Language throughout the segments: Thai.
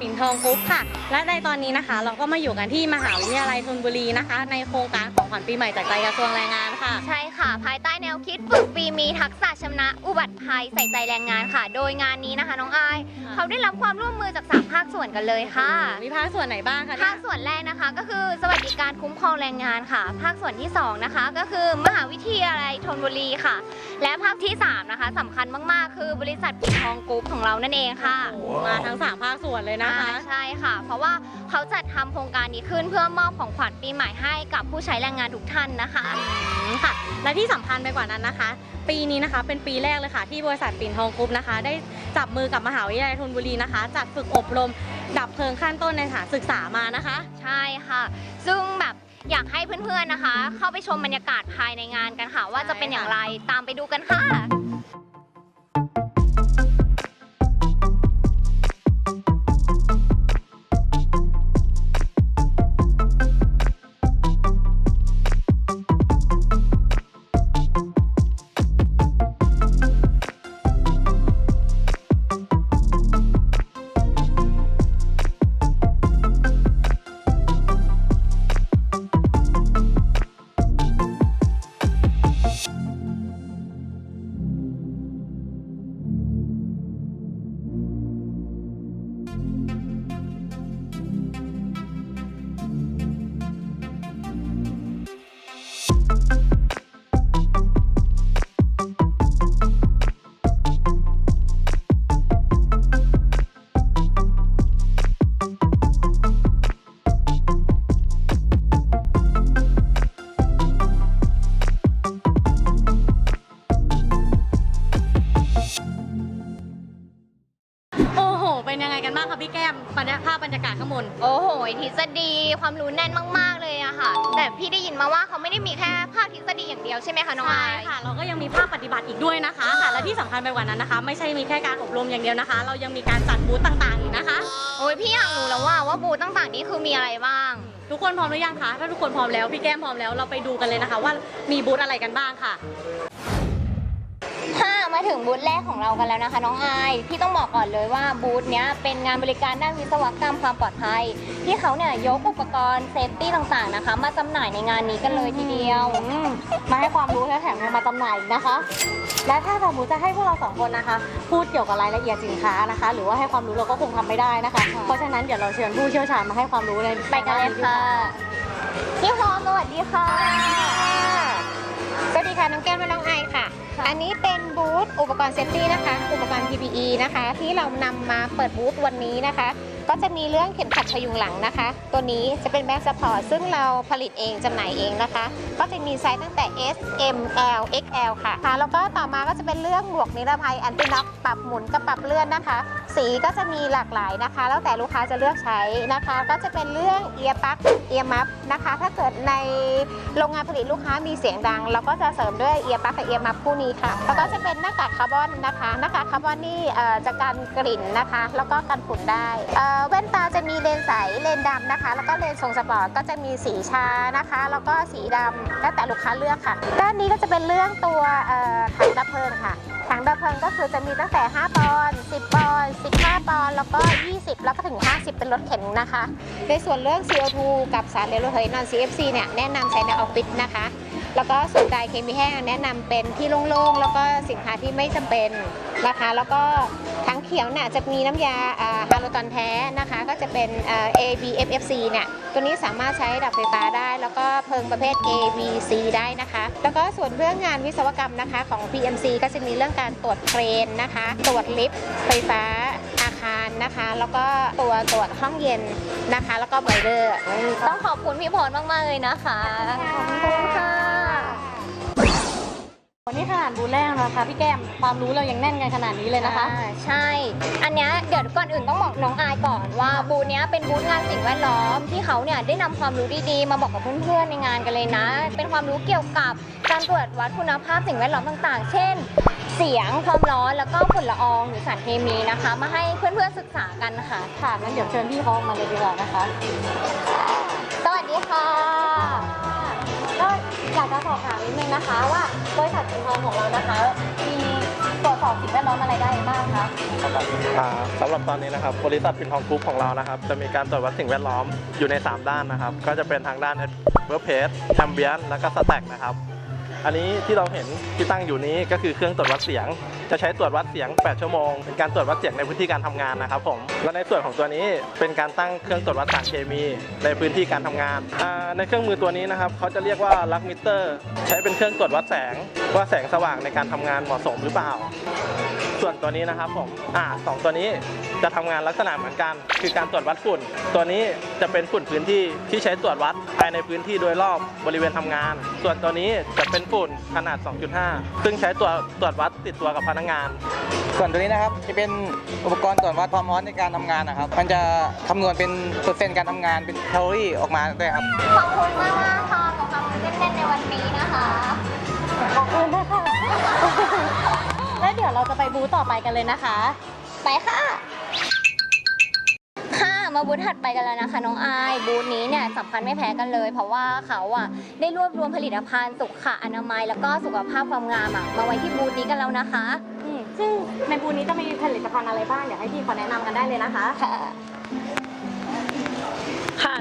ปิ่นทองกรุ๊ปค่ะ และในตอนนี้นะคะ เราก็มาอยู่กันที่มหาวิทยาลัยธนบุรีนะคะ ในโครงการของขวัญปีใหม่จากใจกระทรวงแรงงานค่ะ ใช่ค่ะ ภายใต้แนวคิดฝึกฟรีมีทักษะชำนะ อุบัติภัยใส่ใจแรงงานค่ะ โดยงานนี้นะคะน้องอายค่ะเขาได้รับความร่วมมือจากสามภาคส่วนกันเลยค่ะ มีภาคส่วนไหนบ้างคะเนี่ภายคส่วนแรกนะคะ ก็คือสวัสดิการคุ้มครองแรงงานค่ะ ภาคส่วนที่สองนะคะก็คือมหาวิทยาลัย ธนบุรีค่ะ และภาคที่สามนะคะสำคัญมาก ๆ คือบริษัทปิ่นทองกรุ๊ปของเรานั่นเองค่ะมาทั้งสามภาคส่วนเลยนะคะอ่าใช่ค่ะ เพราะว่าเขาจัดทำโครงการนี้ขึ้นเพื่อมอบของขวัญปีใหม่ให้กับผู้ใช้แรงงานทุกท่านนะคะ อืมค่ะและที่สำคัญไปกว่านั้นนะคะ ปีนี้นะคะเป็นปีแรกเลยค่ะ ที่บริษัทปิ่นทองกรุ๊ปนะคะ ได้จับมือกับมหาวิทยาลัยธนบุรีนะคะ จัดฝึกอบรม ดับเพลิงขั้นต้นในสถานศึกษามานะคะ ใช่ค่ะ ซึ่งแบบ อยากให้เพื่อนๆนะคะ เข้าไปชมบรรยากาศภายในงานกันค่ะ ว่าจะเป็นอย่างไรตามไปดูกันค่ะ กันบ้างคะพี่แก้มบรรยากาศภาพบรรยากาศข้างบน โอ้โหทฤษฎีความรู้แน่นมาก ๆ เลยอะค่ะ แต่พี่ได้ยินมาว่าเขาไม่ได้มีแค่ภาคทฤษฎีอย่างเดียวใช่ไหมคะน้องใช่อายค่ะ เราก็ยังมีภาคปฏิบัติอีกด้วยนะคะค่ะและที่สำคัญไปกว่านั้นนะคะ ไม่ใช่มีแค่การอบรมอย่างเดียวนะคะ เรายังมีการจัดบูธต่างๆอีกนะคะ โอ้ยพี่อยากรู้แล้วว่าว่าบูธต่างๆ นี้คือมีอะไรบ้าง ทุกคนพร้อมหรือยังคะถ้าทุกคนพร้อมแล้วพี่แก้มพร้อมแล้วเราไปดูกันเลยนะคะ ว่ามีบูธอะไรกันบ้างค่ะค่ะ มาถึงบูธแรกของเรากันแล้วนะคะ น้องอายพี่ต้องบอกก่อนเลยว่าบูธเนี้ยเป็นงานบริการด้านวิศวกรรมความปลอดภัย ที่เขาเนี่ยยกอุปกรณ์เซฟตี้ต่างๆนะคะ มาจำหน่ายในงานนี้กันเลยทีเดียวอืมมาให้ความรู้และแถมยังมาจำหน่ายอีกนะคะ และถ้าสมมติจะให้พวกเราสองคนนะคะ พูดเกี่ยวกับรายละเอียดสินค้านะคะ หรือว่าให้ความรู้เราก็คงทำไม่ได้นะคะ เพราะฉะนั้นเดี๋ยวเราเชิญผู้เชี่ยวชาญมาให้ความรู้ในไปกันเลยค่ะพี่พรสวัสดีค่ะ สวัสดีค่ะน้องแก้มและน้องไอค่ะค่ะ อันนี้เป็นบูธอุปกรณ์เซฟตี้นะคะ อุปกรณ์ PPE นะคะ ที่เรานำมาเปิดบูธวันนี้นะคะ ก็จะมีเรื่องเข็มขัดพยุงหลังนะคะ ตัวนี้จะเป็นแบ็กสปอร์ตซึ่งเราผลิตเองจำหน่ายเองนะคะ ก็จะมีไซส์ตั้งแต่ S M L XL ค่ะค่ะ แล้วก็ต่อมาก็จะเป็นเรื่องหมวกนิรภัยแอนติน็อกปรับหมุนกับปรับเลื่อนนะคะ สีก็จะมีหลากหลายนะคะ แล้วแต่ลูกค้าจะเลือกใช้นะคะ ก็จะเป็นเรื่องเอียร์ปักเอียร์มัฟนะคะ ถ้าเกิดในโรงงานผลิตลูกค้ามีเสียงดัง เราก็จะเสริมด้วยเอียร์ปักกับเอียร์มัฟคู่นี้ค่ะ แล้วก็จะเป็นหน้ากากคาร์บอนนะคะ หน้ากากคาร์บอนนี่จะกันกลิ่นนะคะ แล้วก็กันฝุ่นได้แว่นตาจะมีเลนส์ใสเลนส์ดำนะคะ แล้วก็เลนส์ทรงสปอร์ตก็จะมีสีชานะคะ แล้วก็สีดำแล้วแต่ลูกค้าเลือกค่ะ ด้านนี้ก็จะเป็นเรื่องตัวถังดับเพลิงค่ะถังดับเพลิงก็คือจะมีตั้งแต่ 5 ปอนด์10 ปอนด์15 ปอนด์แล้วก็ 20 แล้วก็ถึง 50 เป็นรถเข็นนะคะ ในส่วนเรื่อง CO2 กับสารเลวระเหยนอน CFC เนี่ยแนะนำใช้ในออฟฟิศนะคะ แล้วก็ส่วนใดเคมีแห้งแนะนำเป็นที่โล่งๆ แล้วก็สินค้าที่ไม่จำเป็นนะคะ แล้วก็ถังเขียวเนี่ยจะมีน้ำยาอ่าฮาโลตอนแท้นะคะ ก็จะเป็นเอ่อ ABFFC เนี่ยตัวนี้สามารถใช้ดับไฟฟ้าได้ แล้วก็เพลิงประเภท ABC ได้นะคะ แล้วก็ส่วนเรื่องงานวิศวกรรมนะคะของ PMC ก็จะมีเรื่องการตรวจเครนนะคะ ตรวจลิฟต์ไฟฟ้าอาคารนะคะ แล้วก็ตัวตรวจห้องเย็นนะคะ แล้วก็บอยเลอร์ต้องขอบคุณพี่พรมากๆเลยนะคะขอบคุณค่ะ วันนี้ขนาดบูธแรกนะคะพี่แก้มความรู้เรายังแน่นกันขนาดนี้เลยนะคะ อ่าใช่ อันเนี้ยเดี๋ยวก่อนอื่นต้องบอกน้องอายก่อนว่าบูธเนี้ยเป็นบูธงานสิ่งแวดล้อมที่เขาเนี่ยได้นำความรู้ดีๆ มาบอกกับเพื่อนๆในงานกันเลยนะ เป็นความรู้เกี่ยวกับการตรวจวัดคุณภาพสิ่งแวดล้อมต่างๆ เช่น เสียงความร้อนแล้วก็ฝุ่นละอองหรือสารเคมีนะคะ มาให้เพื่อนๆศึกษากันค่ะ ค่ะงั้นเดี๋ยวเชิญพี่เขามาเลยดีกว่านะคะ สวัสดีค่ะก็ อยากจะสอบถามนิดนึงนะคะ ว่าบริษัทสินทองของเรานะคะ มีตรวจสอบสิ่งแวดล้อมอะไรได้บ้างคะอ่าสำหรับตอนนี้นะครับบริษัทปินทองกรุ๊ปของเรานะครับ จะมีการตรวจวัดสิ่งแวดล้อมอยู่ใน 3 ด้านนะครับ ก็จะเป็นทางด้านเวอร์เพสแอมเบียนและก็สแต็กนะครับ อันนี้ที่เราเห็นที่ตั้งอยู่นี้ก็คือเครื่องตรวจวัดเสียง จะใช้ตรวจวัดเสียง 8 ชั่วโมง เป็นการตรวจวัดเสียงในพื้นที่การทำงานนะครับผม และในส่วนของตัวนี้เป็นการตั้งเครื่องตรวจวัดสารเคมีในพื้นที่การทำงาน ในเครื่องมือตัวนี้นะครับเขาจะเรียกว่าลักมิเตอร์ ใช้เป็นเครื่องตรวจวัดแสงว่าแสงสว่างในการทำงานเหมาะสมหรือเปล่า ส่วนตัวนี้นะครับผมอ่าสองตัวนี้จะทำงานลักษณะเหมือนกัน คือการตรวจวัดฝุ่น ตัวนี้จะเป็นฝุ่นพื้นที่ที่ใช้ตรวจวัดภายในพื้นที่โดยรอบบริเวณทำงาน ส่วนตัวนี้จะเป็นฝุ่นขนาด 2.5 ซึ่งใช้ตัวตรวจวัดติดตัวกับพนักงานส่วนตัวนี้นะครับจะเป็นอุปกรณ์ตรวจวัดความร้อนในการทำงานนะครับ มันจะคำนวณเป็นเปอร์เซ็นต์การทำงานเป็นแคลอรี่ออกมาด้วยครับ ขอบคุณมากมากๆค่ะกับความรู้เล่นๆในวันนี้นะคะ ขอบคุณนะคะแล้ว เดี๋ยวเราจะไปบูธต่อไปกันเลยนะคะ ไปค่ะ ค่ะมาบูธถัดไปกันแล้วนะคะ น้องอายบูธนี้เนี่ยสำคัญไม่แพ้กันเลย เพราะว่าเขาอะได้รวบรวมผลิตภัณฑ์สุขอนามัย แล้วก็สุขภาพความงามอะมาไว้ที่บูธนี้กันแล้วนะคะอืมซึ่งในบูธนี้จะมีผลิตภัณฑ์อะไรบ้างเดี๋ยวให้พี่ขอแนะนำกันได้เลยนะคะ ค่ะค่ะ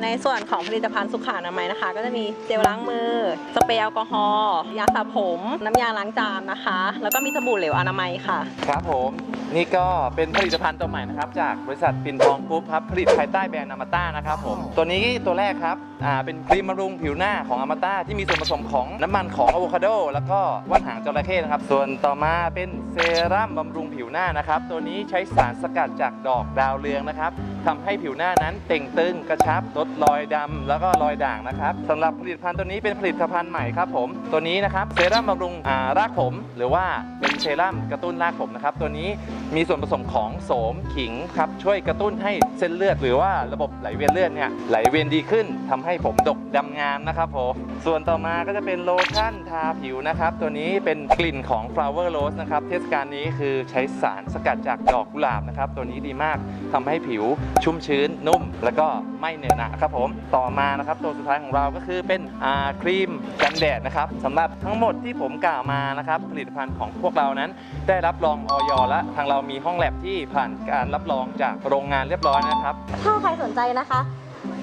ในส่วนของผลิตภัณฑ์สุขอนามัยนะคะ ก็จะมีเจลล้างมือ สเปรย์แอลกอฮอล์ยาสระผม น้ำยาล้างจานนะคะ แล้วก็มีสบู่เหลวอนามัยค่ะ ครับผมนี่ก็เป็นผลิตภัณฑ์ตัวใหม่นะครับ จากบริษัทปินทองกรุ๊ปครับผลิตภายใต้แบรนด์อมต้านะครับผมตัวนี้ตัวแรกครับอ่าเป็นครีมบำรุงผิวหน้าของอมต้าที่มีส่วนผสมของน้ำมันของอะโวคาโดแล้วก็ว่านหางจระเข้นะครับส่วนต่อมาเป็นเซรั่มบำรุงผิวหน้านะครับตัวนี้ใช้สารสกัดจากดอกดาวเรืองนะครับ ทำให้ผิวหน้านั้นเต่งตึงกระชับลดรอยดำแล้วก็รอยด่างนะครับสำหรับผลิตภัณฑ์ตัวนี้เป็นผลิตภัณฑ์ใหม่ครับผมตัวนี้นะครับเซรั่มบำรุงารากผม หรือว่าเป็นเซรั่มกระตุ้นรากผมนะครับตัวนี้มีส่วนผสมของโสมขิงครับช่วยกระตุ้นให้เส้นเลือด หรือว่าระบบไหลเวียนเลือดเนี่ยไหลเวียนดีขึ้นทำให้ผมดกดำงามนะครับผมส่วนต่อมาก็จะเป็นโลชั่นทาผิวนะครับตัวนี้เป็นกลิ่นของ flower rose นะครับเทศกาลนี้คือใช้สารสกัดจากดอกกุหลาบนะครับตัวนี้ดีมากทำให้ผิวชุ่มชื้นนุ่ม แล้วก็ไม่เหนอะหนะครับผมต่อมานะครับตัวสุดท้ายของเราก็คือเป็นอาครีมกันแดดนะครับสำหรับทั้งหมดที่ผมกล่าวมานะครับผลิตภัณฑ์ของพวกเรานั้น ได้รับรองออยและทางเรามีห้องแลบที่ผ่านการรับรองจากโรงงานเรียบร้อยนะครับ ถ้าใครสนใจนะคะ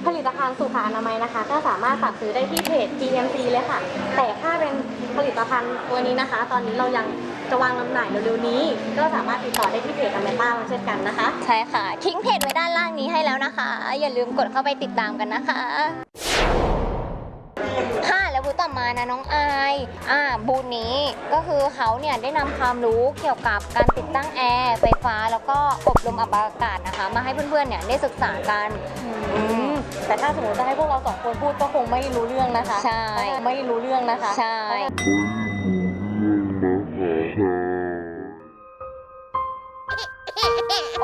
ผลิตภัณฑ์สุขอนามัยนะคะ ก็สามารถสั่งซื้อได้ที่เพจ GMC เลยค่ะ แต่ถ้าเป็นผลิตภัณฑ์ตัวนี้นะคะ ตอนนี้เรายัง จะวางจำหน่ายเร็วๆนี้ ก็สามารถติดต่อได้ที่เพจอเมต้าเช่นกันนะคะ ใช่ค่ะ ทิ้งเพจไว้ด้านล่างนี้ให้แล้วนะคะ อย่าลืมกดเข้าไปติดตามกันนะคะค่ะแล้วบูธต่อมานะน้องอายอ่าบูธนี้ก็คือเขาเนี่ยได้นำความรู้เกี่ยวกับการติดตั้งแอร์ไฟฟ้าแล้วก็อบรมอับอากาศนะคะ มาให้เพื่อนๆเนี่ยได้ศึกษากันอืม แต่ถ้าสมมติจะให้พวกเราสองคนพูดก็คงไม่รู้เรื่องนะคะใช่ ไม่รู้เรื่องนะคะ ใช่ อ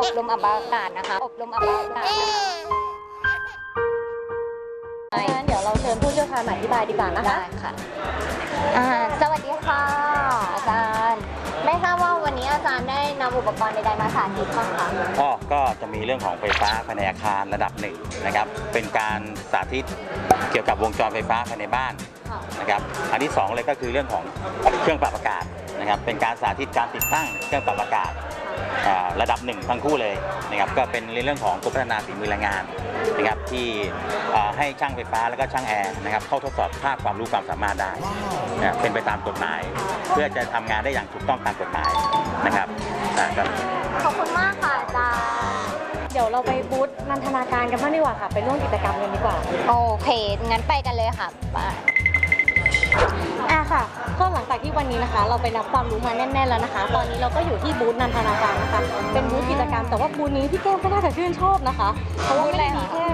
บรมอับอากาศนะคะ อบรมอับอากาศนะคะเพราะฉะนั้นเดี๋ยวเราเชิญผู้เชี่ยวชาญมาอธิบายดีกว่านะคะ ได้ค่ะอ่าสวัสดีค่ะ อาจารย์ ไม่ทราบว่าวันนี้อาจารย์ได้นำอุปกรณ์ใดๆมาสาธิตบ้างคะ ก็ก็จะมีเรื่องของไฟฟ้าภายในอาคารระดับหนึ่งนะครับ เป็นการสาธิตเกี่ยวกับวงจรไฟฟ้าภายในบ้านค่ะนะครับ อันที่สองเลยก็คือเรื่องของเครื่องปรับอากาศ นะครับเป็นการสาธิตการติดตั้งเครื่องปรับอากาศอ่าระดับหนึ่งทั้งคู่เลยนะครับก็เป็นในเรื่องของกรมพัฒนาฝีมือแรงงานนะครับที่อ่าให้ช่างไฟฟ้าแล้วก็ช่างแอร์นะครับเข้าทดสอบภาคความรู้ความสามารถได้นะเป็นไปตามกฎหมาย เพื่อจะทำงานได้อย่างถูกต้องตามกฎหมายนะครับอ่าก็ขอบคุณมากค่ะอาจารย์เดี๋ยวเราไปบูธนันทนาการกันบ้างดีกว่าค่ะ ไปร่วมกิจกรรมกันดีกว่า โอเคงั้นไปกันเลยค่ะไป อะค่ะก็หลังจากที่วันนี้นะคะ เราไปรับความรู้มาแน่นๆแล้วนะคะ ตอนนี้เราก็อยู่ที่บูธนันทนาการนะคะ เป็นบูธกิจกรรมแต่ว่าบูธนี้พี่แก้มก็น่าจะชื่นชอบนะคะ เพราะว่าไม่ได้มีแค่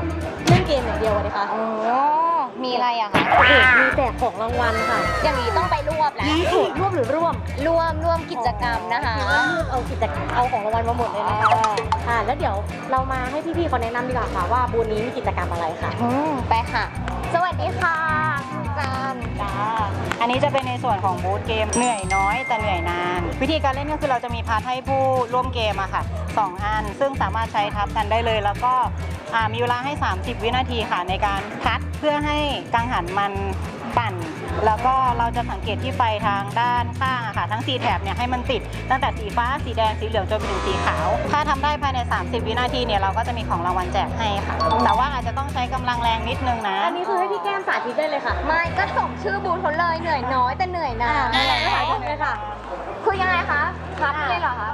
เล่นเกมอย่างเดียวเลยค่ะโอ้มีอะไรอะคะโอเคมีแจกของรางวัลค่ะ อย่างนี้ต้องไปรวบแล้วถูกร่วมหรือร่วมร่วมร่วมกิจกรรมนะคะเอากิจกรรมเอาของรางวัลมาหมดเลยนะคะอ่าแล้วเดี๋ยวเรามาให้พี่ๆเขาแนะนำดีกว่าค่ะ ว่าบูธนี้มีกิจกรรมอะไรค่ะอืมไปค่ะ สวัสดีค่ะอาจารย์จ้า อันนี้จะเป็นในส่วนของบูธเกมเหนื่อยน้อยแต่เหนื่อยนาน วิธีการเล่นก็คือเราจะมีพาร์ทให้ผู้ร่วมเกมอะค่ะสองอัน ซึ่งสามารถใช้ทับกันได้เลย แล้วก็มีเวลาให้ 30 วินาทีค่ะในการพัดเพื่อให้กังหันมัน ปั่น แล้วก็เราจะสังเกตที่ไฟทางด้านข้างอะค่ะ ทั้ง 4 แถบเนี่ยให้มันติด ตั้งแต่สีฟ้า สีแดง สีเหลืองจนไปถึงสีขาว ถ้าทำได้ภายใน 30 วินาทีเนี่ยเราก็จะมีของรางวัลแจกให้ค่ะ แต่ว่าอาจจะต้องใช้กำลังแรงนิดนึงนะ อันนี้คือให้พี่แก้มสาธิตได้เลยค่ะ ไม่ก็ส่งชื่อบูธเขาเลยเหนื่อยน้อยแต่เหนื่อยนาอ่านนั่นแหละค่ะเชิญเลยค่ะ คือยังไงคะพัดเลยเหรอคะ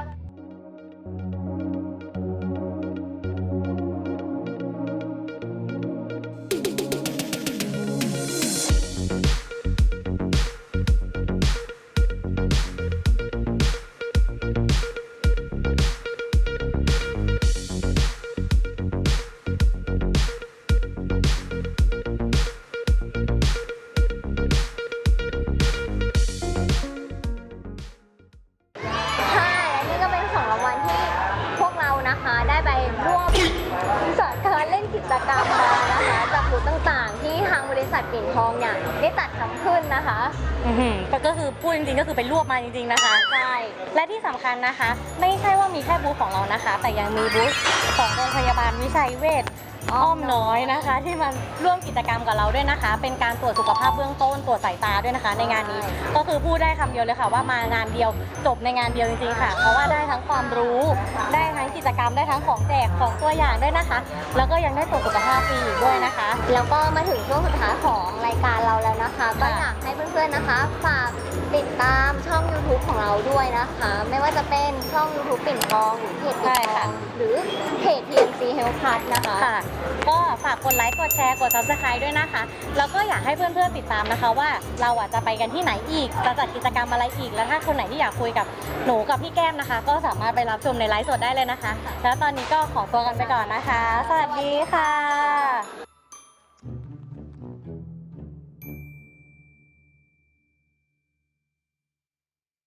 ทปิ่นทองเนี่ยได้จัดทำขึ้นนะคะ อือหือก็คือพูดจริงๆก็คือไปรวบมาจริงๆนะคะ ใช่ และที่สำคัญนะคะ ไม่ใช่ว่ามีแค่บูธของเรานะคะ แต่ยังมีบูธของโรงพยาบาลวิชัยเวช อ้อมน้อยนะคะ ที่มันร่วมกิจกรรมกับเราด้วยนะคะ เป็นการตรวจสุขภาพเบื้องต้นตรวจสายตาด้วยนะคะ ในงานนี้ก็คือพูดได้คำเดียวเลยค่ะ ว่ามางานเดียวจบในงานเดียวจริงๆค่ะ เพราะว่าได้ทั้งความรู้ ได้ทั้งกิจกรรมได้ทั้งของแจกของตัวอย่างด้วยนะคะ แล้วก็ยังได้ตรวจสุขภาพฟรีอีกด้วยนะคะ แล้วก็มาถึงช่วงสุดท้ายของรายการเราแล้วนะคะ ก็ค่ะอยากให้เพื่อนๆนะคะฝาก ติดตามช่อง YouTube ของเราด้วยนะคะ ไม่ว่าจะเป็นช่อง YouTube ปิ่นทองหรือเพจปิ่นใช่ทอค่ะงหรือเพจ TNC Health Plus นะคะค่ะ ก็ฝากกดไลค์กดแชร์กด subscribe ด้วยนะคะ แล้วก็อยากให้เพื่อนๆติดตามนะคะ ว่าเราอะจะไปกันที่ไหนอีกจะจัดกิจกรรมอะไรอีก แล้วถ้าคนไหนที่อยากคุยกับหนูกับพี่แก้มนะคะ ก็สามารถไปรับชมในไลฟ์สดได้เลยนะคะ แล้วตอนนี้ก็ขอตัวกันไปก่อนนะคะ สวัสดีค่ะ